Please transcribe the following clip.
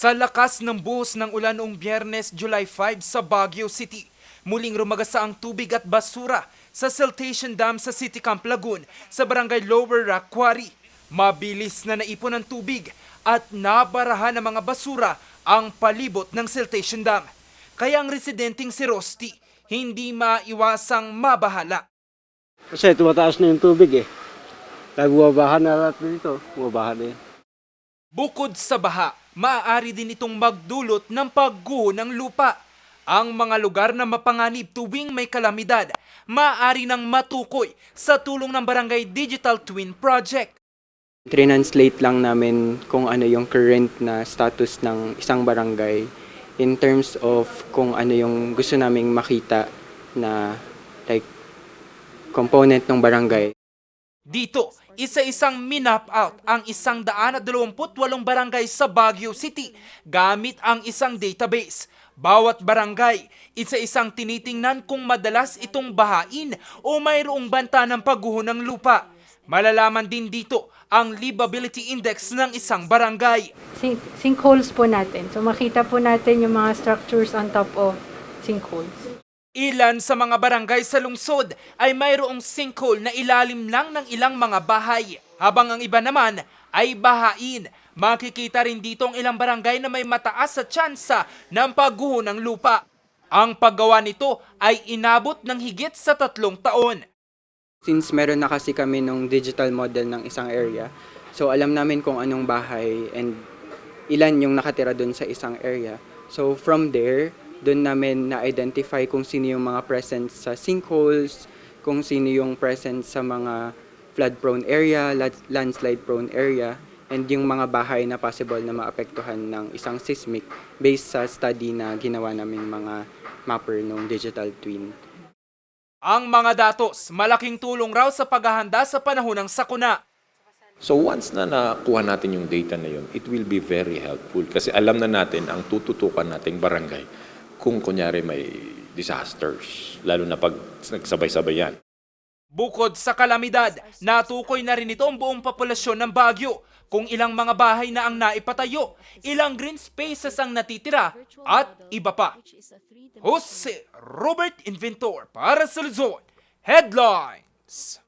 Sa lakas ng buhos ng ulan noong biyernes July 5 sa Baguio City, muling rumagasa ang tubig at basura sa siltation dam sa City Camp Lagoon sa barangay Lower Rock Quarry. Mabilis na naipon ang tubig at nabarahan ng mga basura ang palibot ng siltation dam. Kaya ang residenteng si Rosti hindi maiwasang mabahala. Kasi tumataas na yung tubig eh. Kaya bumabaha na lahat dito. Bumabaha na yan. Bukod sa baha, maaari din itong magdulot ng pagguho ng lupa. Ang mga lugar na mapanganib tuwing may kalamidad, maaari nang matukoy sa tulong ng Barangay Digital Twin Project. Translate lang namin kung ano yung current na status ng isang barangay in terms of kung ano yung gusto naming makita na like component ng barangay. Dito, isa-isang minap out ang isang daan at dalawamput walong barangay sa Baguio City gamit ang isang database. Bawat barangay, isa-isang tinitingnan kung madalas itong bahain o mayroong banta ng pagguho ng lupa. Malalaman din dito ang livability index ng isang barangay. Sink- sinkholes po natin. So makita po natin yung mga structures on top of sinkholes. Ilan sa mga barangay sa lungsod ay mayroong sinkhole na ilalim lang ng ilang mga bahay, habang ang iba naman ay bahain. Makikita rin dito ang ilang barangay na may mataas sa tsansa ng pagguho ng lupa. Ang paggawa nito ay inabot ng higit sa tatlong taon. Since meron na kasi kami nung digital model ng isang area, so alam namin kung anong bahay and ilan yung nakatira doon sa isang area. So from there, doon namin na-identify kung sino yung mga present sa sinkholes, kung sino yung present sa mga flood-prone area, landslide-prone area, and yung mga bahay na possible na maapektuhan ng isang seismic based sa study na ginawa naming mga mapper nung digital twin. Ang mga datos, malaking tulong raw sa paghahanda sa panahon ng sakuna. So once na nakuha natin yung data na yun, it will be very helpful kasi alam na natin ang tututukan nating barangay kung kunyari may disasters, lalo na pag nagsabay-sabay yan. Bukod sa kalamidad, natukoy na rin ito ang buong populasyon ng Baguio kung ilang mga bahay na ang naipatayo, ilang green spaces ang natitira, at iba pa. Jose Robert Inventor para sa Luzon. Headlines!